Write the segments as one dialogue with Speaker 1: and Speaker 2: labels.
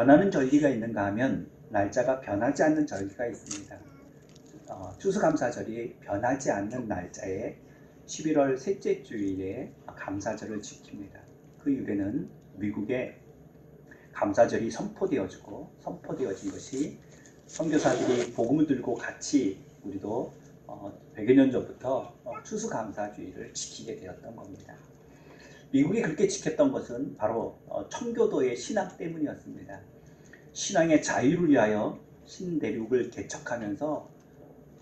Speaker 1: 변하는 절기가 있는가 하면 날짜가 변하지 않는 절기가 있습니다. 어, 추수감사절이 변하지 않는 날짜에 11월 셋째 주일에 감사절을 지킵니다. 그 유래는 미국의 감사절이 선포되어지고 선포되어진 것이 선교사들이 복음을 들고 같이 우리도 어, 100여 년 전부터 어, 추수감사주의를 지키게 되었던 겁니다. 미국이 그렇게 지켰던 것은 바로 어, 청교도의 신앙 때문이었습니다. 신앙의 자유를 위하여 신대륙을 개척하면서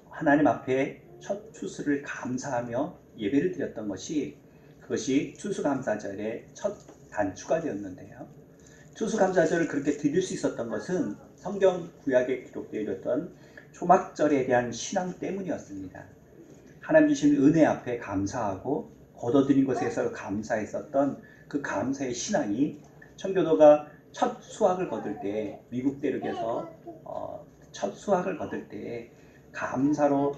Speaker 1: 하나님 앞에 첫 추수를 감사하며 예배를 드렸던 것이 그것이 추수감사절의 첫 단추가 되었는데요. 추수감사절을 그렇게 드릴 수 있었던 것은 성경 구약에 기록되어 있던 초막절에 대한 신앙 때문이었습니다. 하나님 주신 은혜 앞에 감사하고 거둬들인 것에서 감사했었던 그 감사의 신앙이 청교도가 첫 수확을 거둘 때 미국 대륙에서 어, 첫 수확을 거둘 때 감사로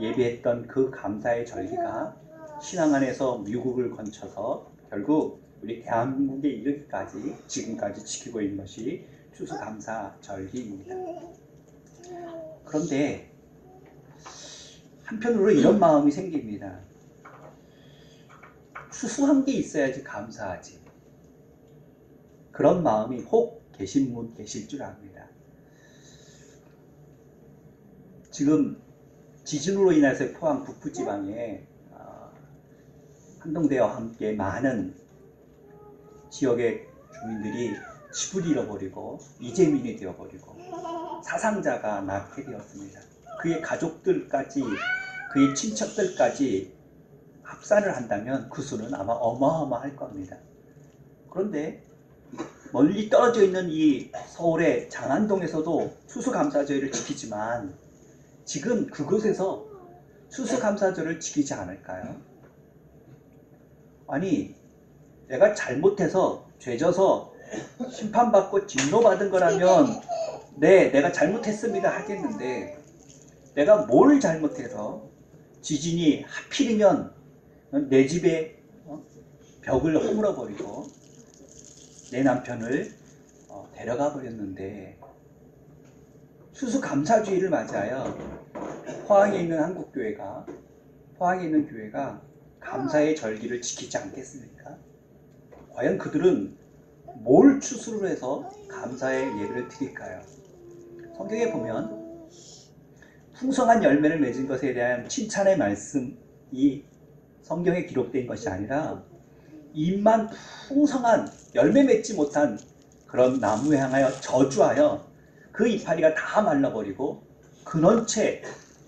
Speaker 1: 예배했던 그 감사의 절기가 신앙 안에서 미국을 거쳐서 결국 우리 대한민국에 이르기까지 지금까지 지키고 있는 것이 추수감사 절기입니다. 그런데 한편으로 이런 마음이 생깁니다. 추수한 게 있어야지 감사하지. 그런 마음이 혹 계신 분 계실 줄 압니다. 지금 지진으로 인해서 포항 북부지방에 어, 한동대와 함께 많은 지역의 주민들이 집을 잃어버리고 이재민이 되어버리고 사상자가 낳게 되었습니다. 그의 가족들까지 그의 친척들까지 합산을 한다면 그 수는 아마 어마어마할 겁니다. 그런데 멀리 떨어져 있는 이 서울의 장안동에서도 추수감사절을 지키지만 지금 그곳에서 추수감사절을 지키지 않을까요? 아니 내가 잘못해서 죄져서 심판받고 진노받은 거라면 네 내가 잘못했습니다 하겠는데 내가 뭘 잘못해서 지진이 하필이면 내 집에 어? 벽을 허물어 버리고 내 남편을 어, 데려가 버렸는데 수수감사주의를 맞이하여 포항에 있는 한국 교회가 포항에 있는 교회가 감사의 절기를 지키지 않겠습니까? 과연 그들은 뭘 추수를 해서 감사의 예배를 드릴까요? 성경에 보면 풍성한 열매를 맺은 것에 대한 칭찬의 말씀이 성경에 기록된 것이 아니라 입만 풍성한 열매 맺지 못한 그런 나무에 향하여 저주하여 그 이파리가 다 말라버리고 근원체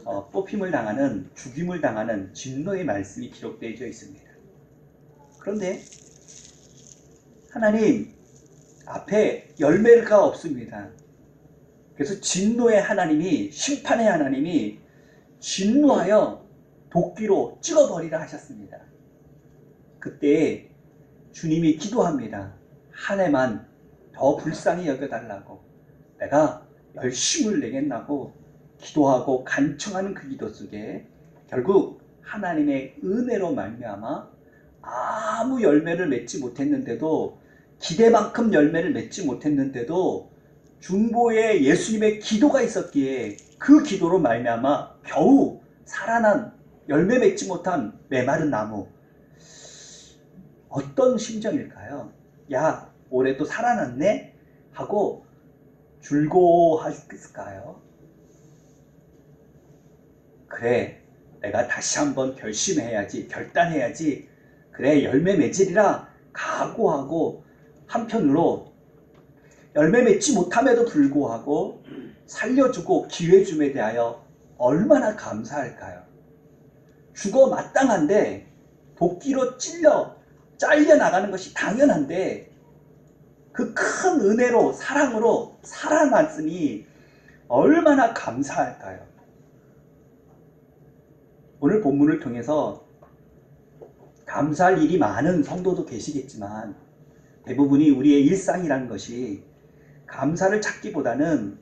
Speaker 1: 어, 뽑힘을 당하는 죽임을 당하는 진노의 말씀이 기록되어 있습니다. 그런데 하나님 앞에 열매가 없습니다. 그래서 진노의 하나님이 심판의 하나님이 진노하여 도끼로 찍어버리라 하셨습니다. 그때 주님이 기도합니다. 한 해만 더 불쌍히 여겨달라고 내가 열심을 내겠나고 기도하고 간청하는 그 기도 속에 결국 하나님의 은혜로 말미암아 아무 열매를 맺지 못했는데도 기대만큼 열매를 맺지 못했는데도 중보에 예수님의 기도가 있었기에 그 기도로 말미암아 겨우 살아난 열매 맺지 못한 메마른 나무 어떤 심정일까요? 야 올해 또 살아났네 하고 즐거워하셨을까요? 그래 내가 다시 한번 결심해야지 결단해야지 그래 열매 맺으리라 각오하고 한편으로 열매 맺지 못함에도 불구하고 살려주고 기회 줌에 대하여 얼마나 감사할까요? 죽어 마땅한데 도끼로 찔려 잘려 나가는 것이 당연한데 그 큰 은혜로 사랑으로 살아났으니 얼마나 감사할까요? 오늘 본문을 통해서 감사할 일이 많은 성도도 계시겠지만 대부분이 우리의 일상이라는 것이 감사를 찾기보다는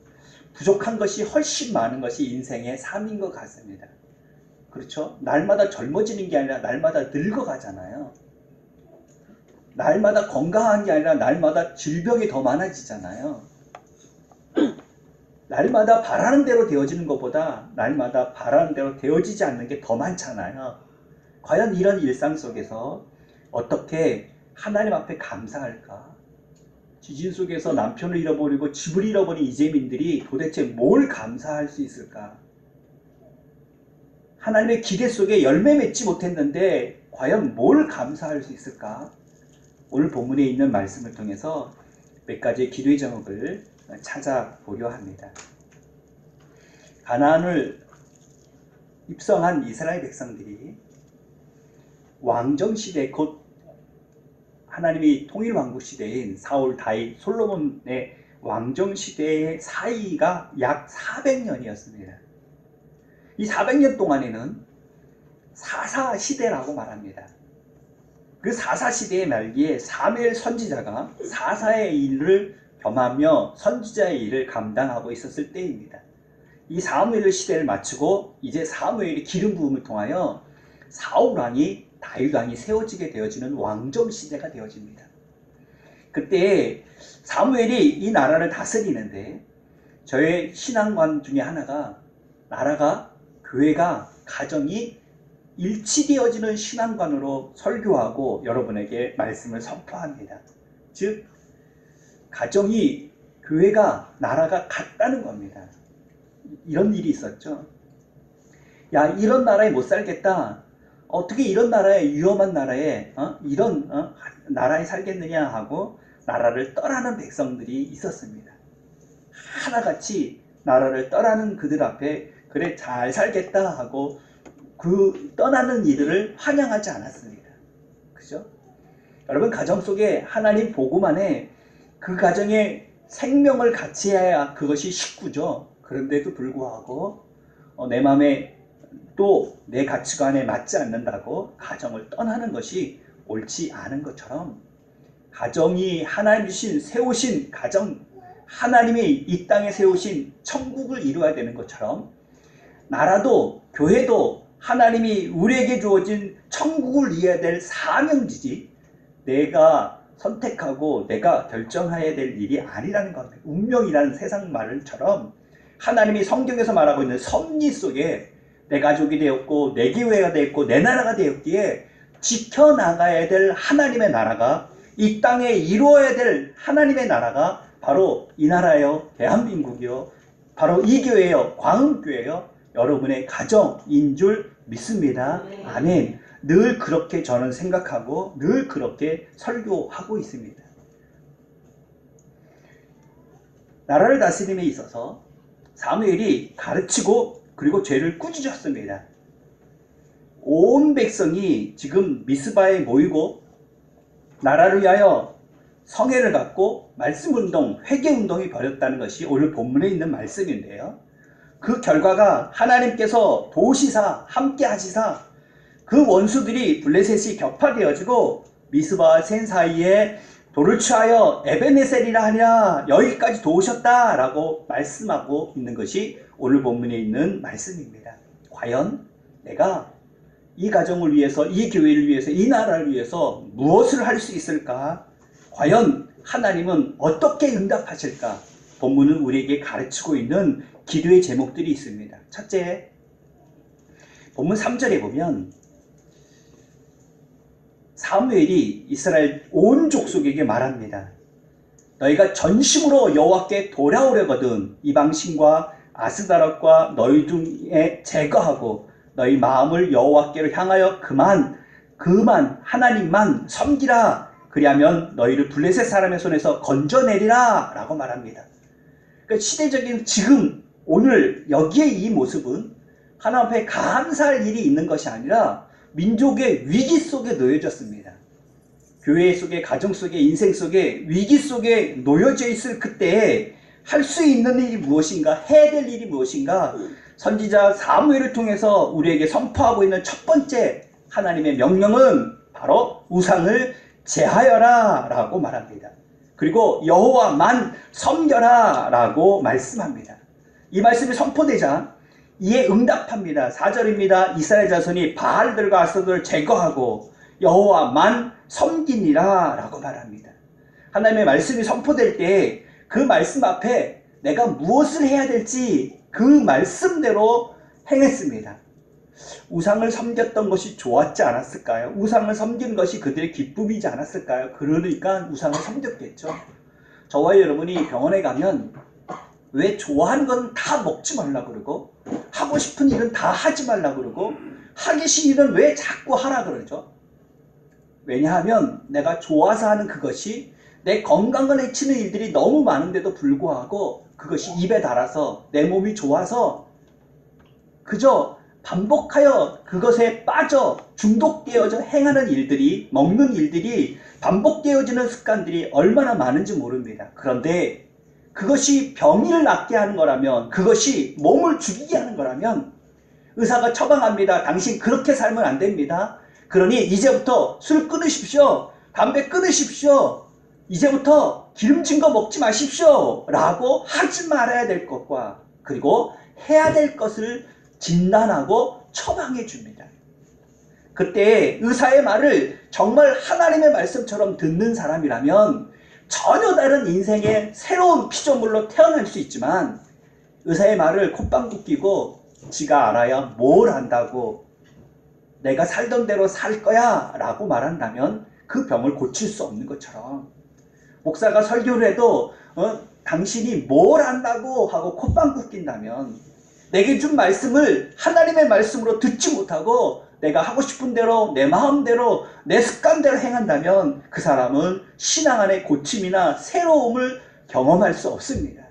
Speaker 1: 부족한 것이 훨씬 많은 것이 인생의 삶인 것 같습니다. 그렇죠? 날마다 젊어지는 게 아니라 날마다 늙어가잖아요. 날마다 건강한 게 아니라 날마다 질병이 더 많아지잖아요. 날마다 바라는 대로 되어지는 것보다 날마다 바라는 대로 되어지지 않는 게 더 많잖아요. 과연 이런 일상 속에서 어떻게 하나님 앞에 감사할까? 지진 속에서 남편을 잃어버리고 집을 잃어버린 이재민들이 도대체 뭘 감사할 수 있을까? 하나님의 기대 속에 열매 맺지 못했는데 과연 뭘 감사할 수 있을까? 오늘 본문에 있는 말씀을 통해서 몇 가지의 기도의 제목을 찾아보려 합니다. 가나안을 입성한 이스라엘 백성들이 왕정 시대 곧 하나님이 통일 왕국 시대인 사울, 다윗, 솔로몬의 왕정 시대의 사이가 약 400년이었습니다. 이 400년 동안에는 사사 시대라고 말합니다. 그 사사 시대의 말기에 사무엘 선지자가 사사의 일을 겸하며 선지자의 일을 감당하고 있었을 때입니다. 이 사무엘 시대를 마치고 이제 사무엘이 기름 부음을 통하여 사울 왕이 다윗 왕이 세워지게 되어지는 왕정 시대가 되어집니다. 그때 사무엘이 이 나라를 다스리는데 저의 신앙관 중에 하나가 나라가 교회가 가정이 일치되어지는 신앙관으로 설교하고 여러분에게 말씀을 선포합니다. 즉 가정이 교회가 나라가 같다는 겁니다. 이런 일이 있었죠. 야 이런 나라에 못 살겠다. 어떻게 이런 나라에 위험한 나라에 어? 이런 어? 나라에 살겠느냐 하고 나라를 떠나는 백성들이 있었습니다. 하나같이 나라를 떠나는 그들 앞에 그래 잘 살겠다 하고 그 떠나는 이들을 환영하지 않았습니다. 그죠? 여러분 가정 속에 하나님 보고만에 그 가정에 생명을 같이 해야 그것이 식구죠. 그런데도 불구하고 어, 내 마음에 또 내 가치관에 맞지 않는다고 가정을 떠나는 것이 옳지 않은 것처럼 가정이 하나님 주신 세우신 가정 하나님이 이 땅에 세우신 천국을 이루어야 되는 것처럼 나라도 교회도 하나님이 우리에게 주어진 천국을 이어야 될 사명지지. 내가 선택하고 내가 결정해야 될 일이 아니라는 겁니다. 운명이라는 세상 말처럼 하나님이 성경에서 말하고 있는 섭리 속에 내 가족이 되었고 내 교회가 되었고 내 나라가 되었기에 지켜나가야 될 하나님의 나라가 이 땅에 이루어야 될 하나님의 나라가 바로 이 나라요. 대한민국이요. 바로 이 교회요. 광흥교회요 여러분의 가정인 줄 믿습니다. 아멘. 늘 그렇게 저는 생각하고 늘 그렇게 설교하고 있습니다. 나라를 다스림에 있어서 사무엘이 가르치고 그리고 죄를 꾸짖었습니다. 온 백성이 지금 미스바에 모이고 나라를 위하여 성회를 갖고 말씀 운동, 회개 운동이 벌였다는 것이 오늘 본문에 있는 말씀인데요. 그 결과가 하나님께서 도시사 함께 하시사 그 원수들이 블레셋이 격파되어지고 미스바와 센 사이에 돌을 취하여 에베네셀이라 하니라 여기까지 도우셨다 라고 말씀하고 있는 것이 오늘 본문에 있는 말씀입니다. 과연 내가 이 가정을 위해서, 이 교회를 위해서, 이 나라를 위해서 무엇을 할 수 있을까? 과연 하나님은 어떻게 응답하실까? 본문은 우리에게 가르치고 있는 기도의 제목들이 있습니다. 첫째, 본문 3절에 보면 사무엘이 이스라엘 온 족속에게 말합니다. 너희가 전심으로 여호와께 돌아오려거든 이방신과 아스다락과 너희 중에 제거하고 너희 마음을 여호와께로 향하여 그만 그만 하나님만 섬기라 그리하면 너희를 블레셋 사람의 손에서 건져내리라 라고 말합니다. 그러니까 시대적인 지금 오늘 여기에 이 모습은 하나님 앞에 감사할 일이 있는 것이 아니라 민족의 위기 속에 놓여졌습니다. 교회 속에, 가정 속에, 인생 속에, 위기 속에 놓여져 있을 그때 할수 있는 일이 무엇인가, 해야 될 일이 무엇인가, 선지자 사무엘을 통해서 우리에게 선포하고 있는 첫 번째 하나님의 명령은 바로 우상을 제하여라 라고 말합니다. 그리고 여호와만 섬겨라 라고 말씀합니다. 이 말씀이 선포되자 이에 응답합니다. 4절입니다. 이스라엘 자손이 바알들과 아스들을 제거하고 여호와만 섬기니라 라고 말합니다. 하나님의 말씀이 선포될 때 그 말씀 앞에 내가 무엇을 해야 될지 그 말씀대로 행했습니다. 우상을 섬겼던 것이 좋았지 않았을까요? 우상을 섬긴 것이 그들의 기쁨이지 않았을까요? 그러니까 우상을 섬겼겠죠. 저와 여러분이 병원에 가면 왜 좋아하는 건 다 먹지 말라 그러고 하고 싶은 일은 다 하지 말라 그러고 하기 싫은 일은 왜 자꾸 하라 그러죠? 왜냐하면 내가 좋아서 하는 그것이 내 건강을 해치는 일들이 너무 많은데도 불구하고 그것이 입에 달아서 내 몸이 좋아서 그저 반복하여 그것에 빠져 중독되어져 행하는 일들이 먹는 일들이 반복되어지는 습관들이 얼마나 많은지 모릅니다. 그런데 그것이 병을 낫게 하는 거라면 그것이 몸을 죽이게 하는 거라면 의사가 처방합니다. 당신 그렇게 살면 안 됩니다. 그러니 이제부터 술 끊으십시오. 담배 끊으십시오. 이제부터 기름진 거 먹지 마십시오. 라고 하지 말아야 될 것과 그리고 해야 될 것을 진단하고 처방해 줍니다. 그때 의사의 말을 정말 하나님의 말씀처럼 듣는 사람이라면 전혀 다른 인생의 새로운 피조물로 태어날 수 있지만 의사의 말을 콧방귀 끼고 지가 알아야 뭘 안다고 내가 살던 대로 살 거야 라고 말한다면 그 병을 고칠 수 없는 것처럼 목사가 설교를 해도 어, 당신이 뭘 안다고 하고 콧방귀 낀다면 내게 준 말씀을 하나님의 말씀으로 듣지 못하고 내가 하고 싶은 대로 내 마음대로 내 습관대로 행한다면 그 사람은 신앙 안에 고침이나 새로움을 경험할 수 없습니다.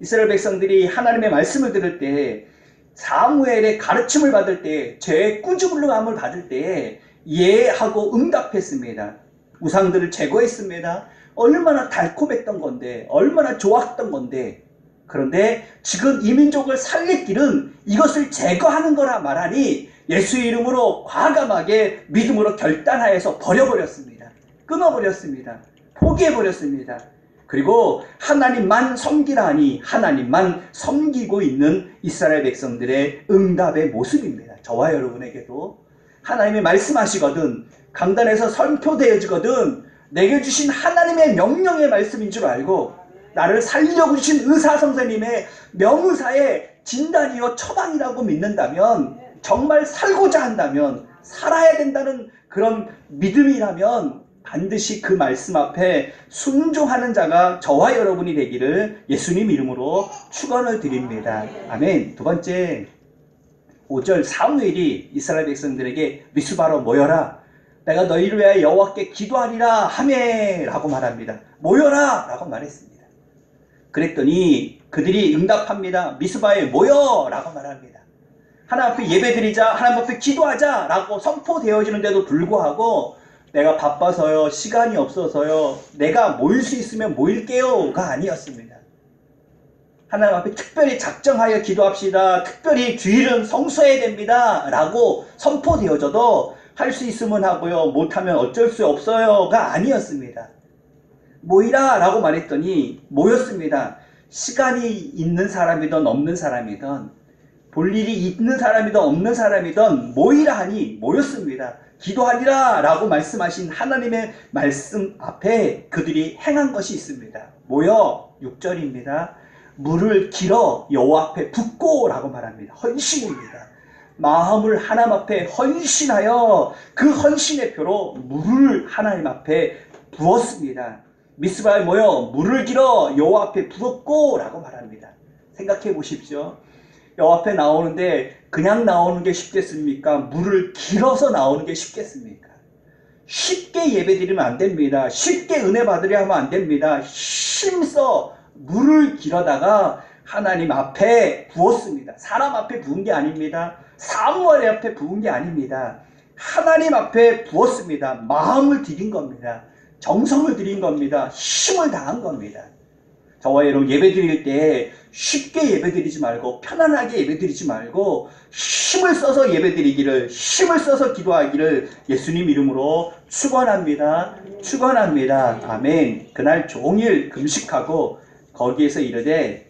Speaker 1: 이스라엘 백성들이 하나님의 말씀을 들을 때 사무엘의 가르침을 받을 때 죄의 꾸중을감을 받을 때 예하고 응답했습니다. 우상들을 제거했습니다. 얼마나 달콤했던 건데 얼마나 좋았던 건데 그런데 지금 이 민족을 살릴 길은 이것을 제거하는 거라 말하니 예수 이름으로 과감하게 믿음으로 결단하여서 버려버렸습니다. 끊어버렸습니다. 포기해버렸습니다. 그리고 하나님만 섬기라니 하나님만 섬기고 있는 이스라엘 백성들의 응답의 모습입니다. 저와 여러분에게도 하나님이 말씀하시거든 강단에서 선포되어지거든 내게 주신 하나님의 명령의 말씀인 줄 알고 나를 살리려고 주신 의사 선생님의 명의사의 진단이요 처방이라고 믿는다면 정말 살고자 한다면 살아야 된다는 그런 믿음이라면 반드시 그 말씀 앞에 순종하는 자가 저와 여러분이 되기를 예수님 이름으로 축원을 드립니다. 아멘. 두 번째 5절 사무엘이 이스라엘 백성들에게 미스바로 모여라. 내가 너희를 위하여 여호와께 기도하리라 하메라고 말합니다. 모여라라고 말했습니다. 그랬더니 그들이 응답합니다. 미스바에 모여라고 말합니다. 하나님 앞에 예배드리자, 하나님 앞에 기도하자라고 선포되어지는데도 불구하고 내가 바빠서요, 시간이 없어서요, 내가 모일 수 있으면 모일게요가 아니었습니다. 하나님 앞에 특별히 작정하여 기도합시다. 특별히 주일은 성수해야 됩니다. 라고 선포되어져도 할 수 있으면 하고요, 못하면 어쩔 수 없어요가 아니었습니다. 모이라 라고 말했더니 모였습니다. 시간이 있는 사람이든 없는 사람이든 볼 일이 있는 사람이든 없는 사람이든 모이라 하니 모였습니다. 기도하리라 라고 말씀하신 하나님의 말씀 앞에 그들이 행한 것이 있습니다. 모여 6절입니다. 물을 길어 여호와 앞에 붓고 라고 말합니다. 헌신입니다. 마음을 하나님 앞에 헌신하여 그 헌신의 표로 물을 하나님 앞에 부었습니다. 미스바에 모여 물을 길어 여호와 앞에 부었고 라고 말합니다. 생각해 보십시오. 여호와 앞에 나오는데 그냥 나오는 게 쉽겠습니까? 물을 길어서 나오는 게 쉽겠습니까? 쉽게 예배 드리면 안 됩니다. 쉽게 은혜 받으려 하면 안 됩니다. 힘써 물을 길어다가 하나님 앞에 부었습니다. 사람 앞에 부은 게 아닙니다. 사무엘 앞에 부은 게 아닙니다. 하나님 앞에 부었습니다. 마음을 드린 겁니다. 정성을 드린 겁니다. 힘을 다한 겁니다. 저와 여러분 예배 드릴 때 쉽게 예배 드리지 말고 편안하게 예배 드리지 말고 힘을 써서 예배 드리기를 힘을 써서 기도하기를 예수님 이름으로 축원합니다. 축원합니다. 아멘. 그날 종일 금식하고 거기에서 이르되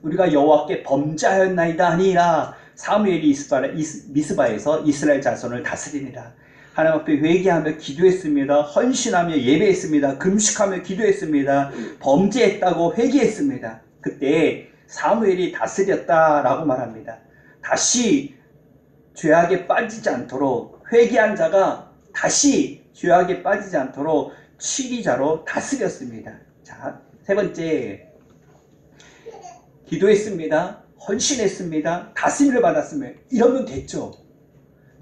Speaker 1: 우리가 여호와께 범죄하였나이다 하니라 사무엘이 미스바에서 이스라엘 자손을 다스리니라. 하나님 앞에 회개하며 기도했습니다. 헌신하며 예배했습니다. 금식하며 기도했습니다. 범죄했다고 회개했습니다. 그때 사무엘이 다스렸다라고 말합니다. 다시 죄악에 빠지지 않도록 회개한 자가 다시 죄악에 빠지지 않도록 치리자로 다스렸습니다. 자, 세 번째 기도했습니다. 헌신했습니다. 다스림을 받았으면 이러면 됐죠.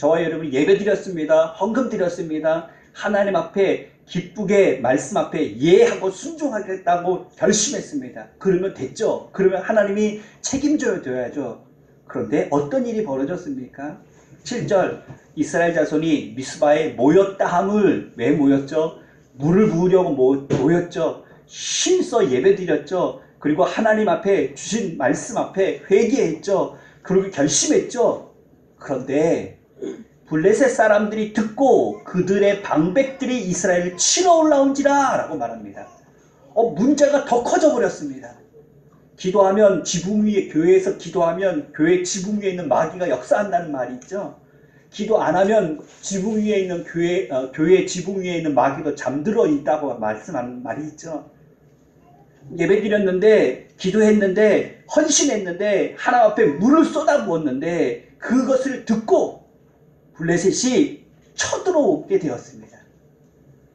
Speaker 1: 저와 여러분 예배 드렸습니다. 헌금 드렸습니다. 하나님 앞에 기쁘게 말씀 앞에 예하고 순종하겠다고 결심했습니다. 그러면 됐죠. 그러면 하나님이 책임져야 줘야죠. 그런데 어떤 일이 벌어졌습니까? 7절 이스라엘 자손이 미스바에 모였다 함을 왜 모였죠? 물을 부으려고 모- 모였죠. 힘써 예배드렸죠. 그리고 하나님 앞에 주신 말씀 앞에 회개했죠. 그리고 결심했죠. 그런데 블레셋 사람들이 듣고 그들의 방백들이 이스라엘을 치러 올라온지라 라고 말합니다. 어, 문제가 더 커져 버렸습니다. 기도하면 지붕 위에 교회에서 기도하면 교회 지붕 위에 있는 마귀가 역사한다는 말이 있죠. 기도 안 하면 지붕 위에 있는 교회 어, 교회 지붕 위에 있는 마귀도 잠들어 있다고 말씀하는 말이 있죠. 예배 드렸는데 기도했는데 헌신했는데 하나님 앞에 물을 쏟아부었는데 그것을 듣고 블레셋이 쳐들어오게 되었습니다.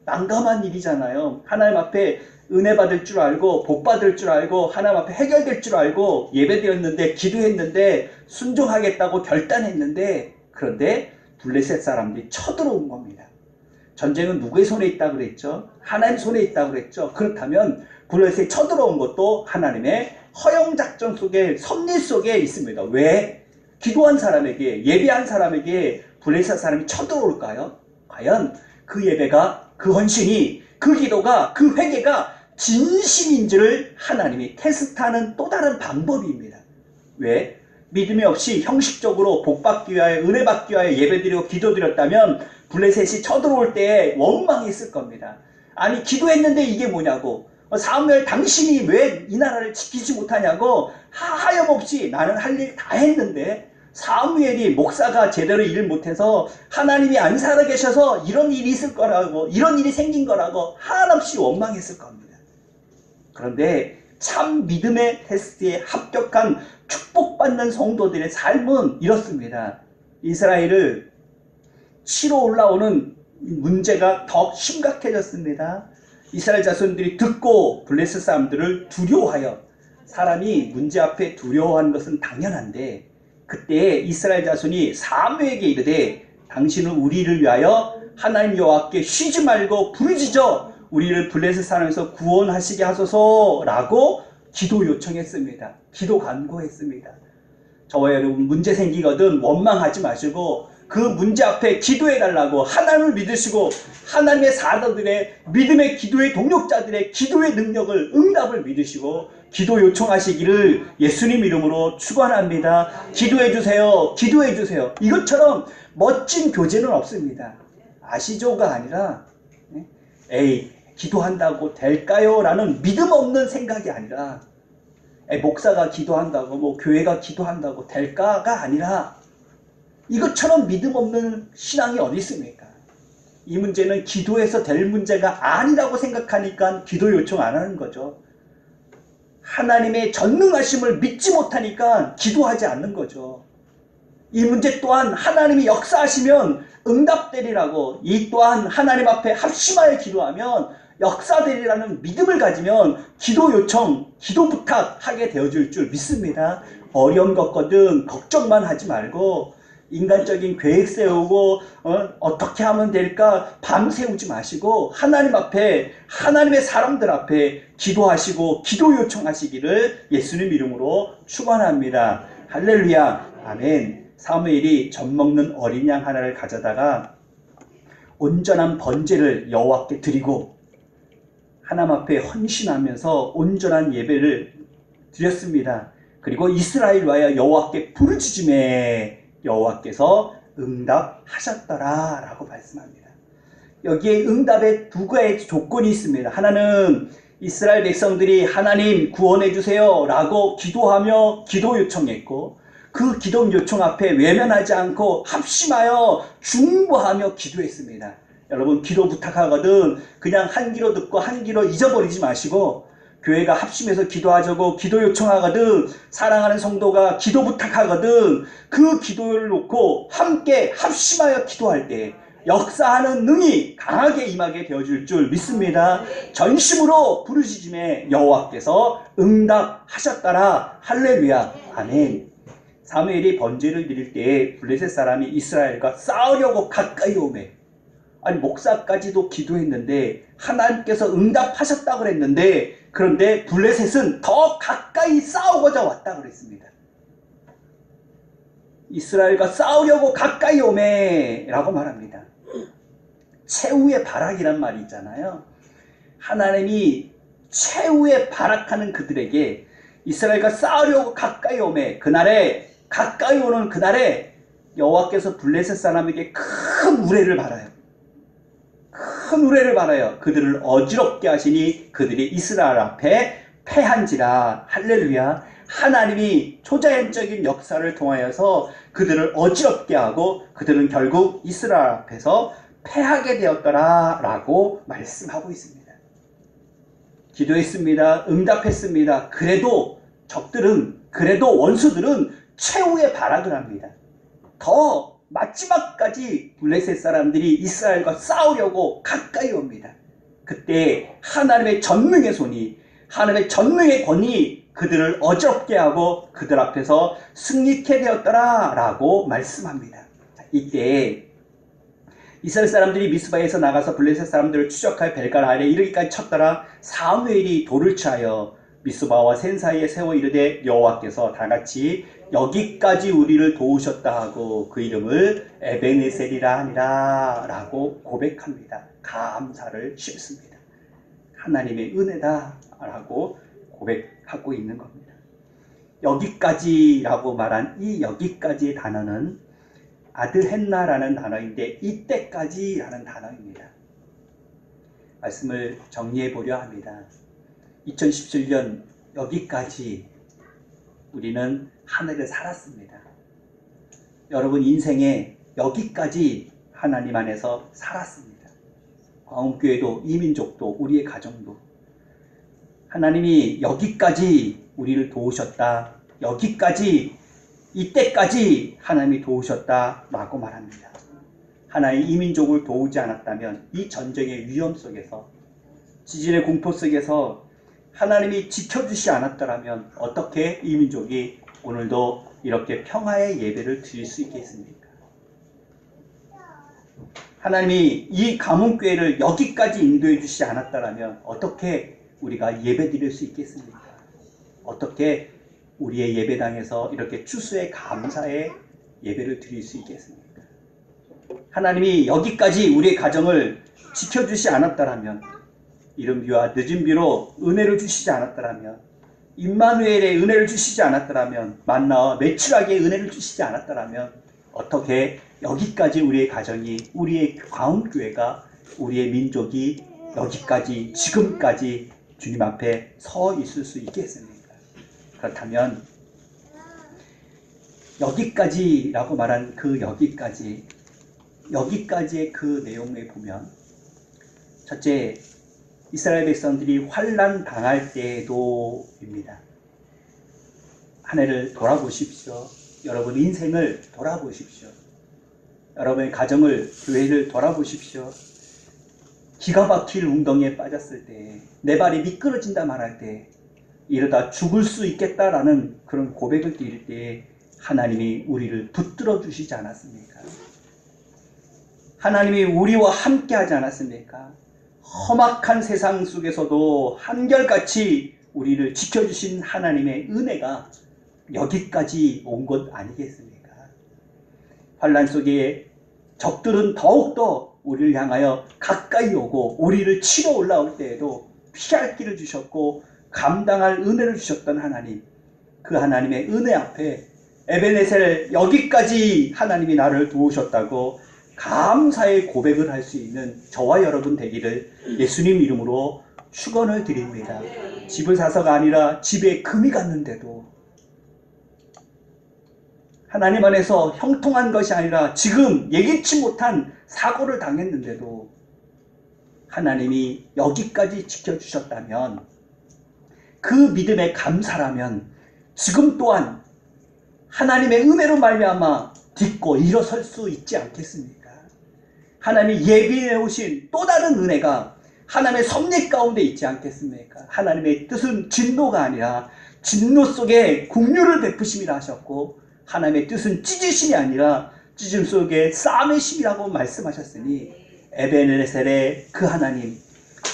Speaker 1: 난감한 일이잖아요. 하나님 앞에 은혜 받을 줄 알고 복 받을 줄 알고 하나님 앞에 해결될 줄 알고 예배드렸는데 기도했는데 순종하겠다고 결단했는데 그런데 블레셋 사람들이 쳐들어온 겁니다. 전쟁은 누구의 손에 있다 그랬죠? 하나님 손에 있다 그랬죠? 그렇다면 블레셋이 쳐들어온 것도 하나님의 허영 작전 속에 섭리 속에 있습니다. 왜? 기도한 사람에게 예배한 사람에게 블레셋 사람이 쳐들어올까요? 과연 그 예배가 그 헌신이 그 기도가 그 회개가 진심인지를 하나님이 테스트하는 또 다른 방법입니다. 왜? 믿음이 없이 형식적으로 복 받기 위하여 은혜 받기 위하여 예배드리고 기도드렸다면 블레셋이 쳐들어올 때에 원망했을 겁니다. 아니 기도했는데 이게 뭐냐고 어, 사무엘 당신이 왜 이 나라를 지키지 못하냐고 하염없이 나는 할 일 다 했는데 사무엘이 목사가 제대로 일 못해서 하나님이 안 살아계셔서 이런 일이 있을 거라고 이런 일이 생긴 거라고 한없이 원망했을 겁니다. 그런데 참 믿음의 테스트에 합격한 축복받는 성도들의 삶은 이렇습니다. 이스라엘을 치러 올라오는 문제가 더 심각해졌습니다. 이스라엘 자손들이 듣고 블레스 사람들을 두려워하여 사람이 문제 앞에 두려워하는 것은 당연한데 그때 이스라엘 자손이 사무에게 이르되 당신은 우리를 위하여 하나님 여호와께 쉬지 말고 부르짖어 우리를 블레셋 사람에서 구원하시게 하소서라고 기도 요청했습니다. 기도 간구했습니다. 저와 여러분 문제 생기거든 원망하지 마시고 그 문제 앞에 기도해 달라고 하나님을 믿으시고 하나님의 사도들의 믿음의 기도의 동력자들의 기도의 능력을 응답을 믿으시고 기도 요청하시기를 예수님 이름으로 축원합니다. 기도해 주세요. 기도해 주세요. 이것처럼 멋진 교제는 없습니다. 아시죠가 아니라 네? 에이 기도한다고 될까요? 라는 믿음 없는 생각이 아니라 에이, 목사가 기도한다고 뭐 교회가 기도한다고 될까가 아니라 이것처럼 믿음 없는 신앙이 어디 있습니까? 이 문제는 기도해서 될 문제가 아니라고 생각하니까 기도 요청 안 하는 거죠. 하나님의 전능하심을 믿지 못하니까 기도하지 않는 거죠. 이 문제 또한 하나님이 역사하시면 응답되리라고 이 또한 하나님 앞에 합심하여 기도하면 역사되리라는 믿음을 가지면 기도 요청, 기도 부탁하게 되어줄 줄 믿습니다. 어려운 것거든 걱정만 하지 말고 인간적인 계획 세우고 어, 떻게 하면 될까 밤 세우지 마시고 하나님 앞에 하나님의 사람들 앞에 기도하시고 기도 요청하시기를 예수님 이름으로 축원합니다. 할렐루야. 아멘. 사무엘이 젖 먹는 어린 양 하나를 가져다가 온전한 번제를 여호와께 드리고 하나님 앞에 헌신하면서 온전한 예배를 드렸습니다. 그리고 이스라엘 와여 여호와께 부르짖음에 여호와께서 응답하셨더라라고 말씀합니다. 여기에 응답에 두 가지 조건이 있습니다. 하나는 이스라엘 백성들이 하나님 구원해 주세요라고 기도하며 기도 요청했고 그 기도 요청 앞에 외면하지 않고 합심하여 중보하며 기도했습니다. 여러분 기도 부탁하거든 그냥 한 기로 듣고 한 기로 잊어버리지 마시고 교회가 합심해서 기도하자고 기도 요청하거든 사랑하는 성도가 기도 부탁하거든 그 기도를 놓고 함께 합심하여 기도할 때 역사하는 능이 강하게 임하게 되어줄 줄 믿습니다. 전심으로 부르짖음에 여호와께서 응답하셨더라. 할렐루야. 아멘. 사무엘이 번제를 드릴 때에 블레셋 사람이 이스라엘과 싸우려고 가까이 오매 아니 목사까지도 기도했는데 하나님께서 응답하셨다 그랬는데 그런데 블레셋은 더 가까이 싸우고자 왔다 그랬습니다. 이스라엘과 싸우려고 가까이 오매라고 말합니다. 최후의 발악이란 말이 있잖아요. 하나님이 최후의 발악하는 그들에게 이스라엘과 싸우려고 가까이 오매 그날에 가까이 오는 그날에 여호와께서 블레셋 사람에게 큰 우레를 받아요. 큰 우레를 받아요. 그들을 어지럽게 하시니 그들이 이스라엘 앞에 패한지라 할렐루야. 하나님이 초자연적인 역사를 통하여서 그들을 어지럽게 하고 그들은 결국 이스라엘 앞에서 패하게 되었더라라고 말씀하고 있습니다. 기도했습니다. 응답했습니다. 그래도 적들은 그래도 원수들은 최후의 발악을 합니다. 더 마지막까지 블레셋 사람들이 이스라엘과 싸우려고 가까이 옵니다. 그때 하나님의 전능의 손이 하나님의 전능의 권이 그들을 어지럽게 하고 그들 앞에서 승리케 되었더라 라고 말씀합니다. 이때 이스라엘 사람들이 미스바에서 나가서 블레셋 사람들을 추적하여 벨갈 아래 이르기까지 쳤더라 사무엘이 돌을 취하여 미스바와 센 사이에 세워 이르되 여호와께서 다같이 여기까지 우리를 도우셨다 하고 그 이름을 에베네셀이라 하니라 라고 고백합니다. 감사를 심습니다. 하나님의 은혜다 라고 고백하고 있는 겁니다. 여기까지라고 말한 이 여기까지의 단어는 아드헨나라는 단어인데 이때까지라는 단어입니다. 말씀을 정리해 보려 합니다. 2017년 여기까지 우리는 하늘을 살았습니다. 여러분 인생에 여기까지 하나님 안에서 살았습니다. 광음교회도 이민족도 우리의 가정도 하나님이 여기까지 우리를 도우셨다. 여기까지 이때까지 하나님이 도우셨다라고 말합니다. 하나의 이민족을 도우지 않았다면 이 전쟁의 위험 속에서 지진의 공포 속에서 하나님이 지켜주시 않았더라면 어떻게 이 민족이 오늘도 이렇게 평화의 예배를 드릴 수 있겠습니까? 하나님이 이 가문교회를 여기까지 인도해 주시지 않았더라면 어떻게 우리가 예배 드릴 수 있겠습니까? 어떻게 우리의 예배당에서 이렇게 추수의 감사의 예배를 드릴 수 있겠습니까? 하나님이 여기까지 우리의 가정을 지켜주시 않았더라면 이른 비와 늦은 비로 은혜를 주시지 않았더라면 임마누엘의 은혜를 주시지 않았더라면 만나와 매출하게 은혜를 주시지 않았더라면 어떻게 여기까지 우리의 가정이 우리의 광교회가 우리의 민족이 여기까지 지금까지 주님 앞에 서 있을 수 있겠습니까? 그렇다면 여기까지라고 말한 그 여기까지 여기까지의 그 내용을 보면 첫째 이스라엘 백성들이 환란 당할 때도입니다. 한 해를 돌아보십시오. 여러분 인생을 돌아보십시오. 여러분의 가정을 교회를 돌아보십시오. 기가 막힐 웅덩이에 빠졌을 때, 내 발이 미끄러진다 말할 때, 이러다 죽을 수 있겠다라는 그런 고백을 드릴 때 하나님이 우리를 붙들어 주시지 않았습니까? 하나님이 우리와 함께 하지 않았습니까? 험악한 세상 속에서도 한결같이 우리를 지켜주신 하나님의 은혜가 여기까지 온 것 아니겠습니까? 환란 속에 적들은 더욱더 우리를 향하여 가까이 오고 우리를 치러 올라올 때에도 피할 길을 주셨고 감당할 은혜를 주셨던 하나님 그 하나님의 은혜 앞에 에베네셀 여기까지 하나님이 나를 도우셨다고 감사의 고백을 할 수 있는 저와 여러분 되기를 예수님 이름으로 축원을 드립니다. 집을 사서가 아니라 집에 금이 갔는데도 하나님 안에서 형통한 것이 아니라 지금 예기치 못한 사고를 당했는데도 하나님이 여기까지 지켜주셨다면 그 믿음에 감사라면 지금 또한 하나님의 은혜로 말미암아 딛고 일어설 수 있지 않겠습니까? 하나님이 예비해 오신 또 다른 은혜가 하나님의 섭리 가운데 있지 않겠습니까? 하나님의 뜻은 진노가 아니라 진노 속에 국류를 베푸심이라 하셨고 하나님의 뜻은 찢으심이 아니라 찢음 속에 쌈의 심이라고 말씀하셨으니 에베네셀의 그 하나님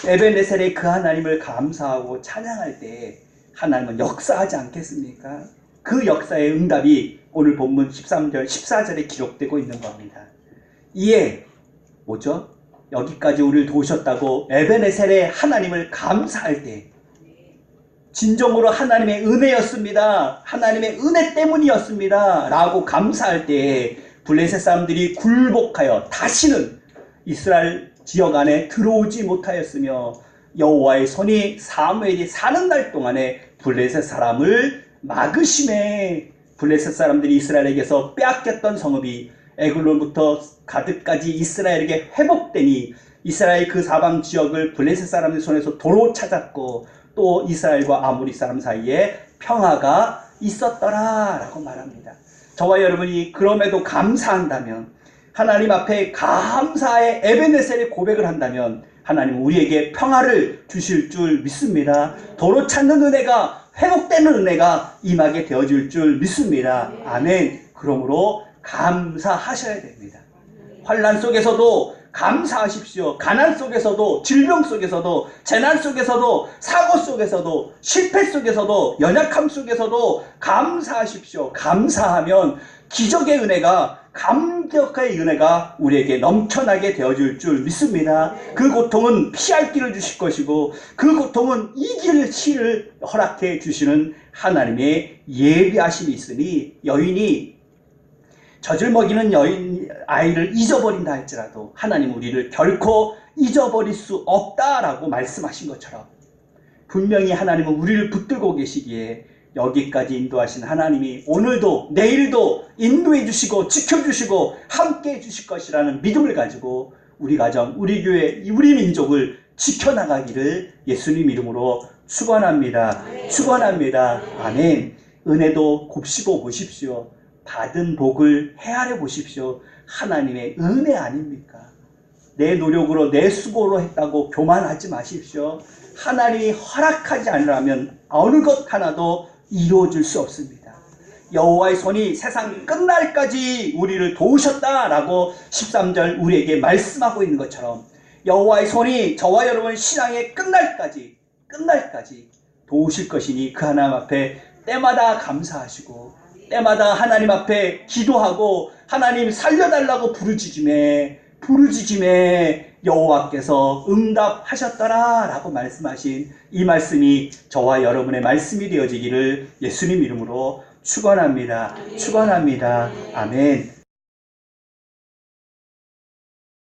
Speaker 1: 에베네셀의 그 하나님을 감사하고 찬양할 때 하나님은 역사하지 않겠습니까? 그 역사의 응답이 오늘 본문 13절, 14절에 기록되고 있는 겁니다. 이에 뭐죠? 여기까지 우리를 도우셨다고 에베네셀의 하나님을 감사할 때 진정으로 하나님의 은혜였습니다. 하나님의 은혜 때문이었습니다. 라고 감사할 때 블레셋 사람들이 굴복하여 다시는 이스라엘 지역 안에 들어오지 못하였으며 여호와의 손이 사무엘이 사는 날 동안에 블레셋 사람을 막으심에 블레셋 사람들이 이스라엘에게서 빼앗겼던 성읍이 에글론부터 가드까지 이스라엘에게 회복되니 이스라엘 그 사방 지역을 블레셋 사람들 손에서 도로 찾았고 또 이스라엘과 아모리 사람 사이에 평화가 있었더라라고 말합니다. 저와 여러분이 그럼에도 감사한다면 하나님 앞에 감사의 에베네셀의 고백을 한다면 하나님 우리에게 평화를 주실 줄 믿습니다. 도로 찾는 은혜가 회복되는 은혜가 임하게 되어질 줄 믿습니다. 아멘. 그러므로 감사하셔야 됩니다. 환란 속에서도 감사하십시오. 가난 속에서도 질병 속에서도 재난 속에서도 사고 속에서도 실패 속에서도 연약함 속에서도 감사하십시오. 감사하면 기적의 은혜가 감격의 은혜가 우리에게 넘쳐나게 되어줄 줄 믿습니다. 그 고통은 피할 길을 주실 것이고 그 고통은 이길 시를 허락해 주시는 하나님의 예비하심이 있으니 여인이 젖을 먹이는 여인 아이를 잊어버린다 할지라도 하나님 우리를 결코 잊어버릴 수 없다라고 말씀하신 것처럼 분명히 하나님은 우리를 붙들고 계시기에 여기까지 인도하신 하나님이 오늘도 내일도 인도해 주시고 지켜 주시고 함께 해 주실 것이라는 믿음을 가지고 우리 가정, 우리 교회, 우리 민족을 지켜나가기를 예수님 이름으로 축원합니다. 축원합니다. 아멘. 은혜도 곱씹어 보십시오. 받은 복을 헤아려 보십시오. 하나님의 은혜 아닙니까? 내 노력으로 내 수고로 했다고 교만하지 마십시오. 하나님이 허락하지 않으라면 어느 것 하나도 이루어질 수 없습니다. 여호와의 손이 세상 끝날까지 우리를 도우셨다라고 13절 우리에게 말씀하고 있는 것처럼 여호와의 손이 저와 여러분 신앙의 끝날까지 끝날까지 도우실 것이니 그 하나님 앞에 때마다 감사하시고 때마다 하나님 앞에 기도하고 하나님 살려달라고 부르짖음에 부르짖음에 여호와께서 응답하셨더라 라고 말씀하신 이 말씀이 저와 여러분의 말씀이 되어지기를 예수님 이름으로 축원합니다. 축원합니다. 아멘.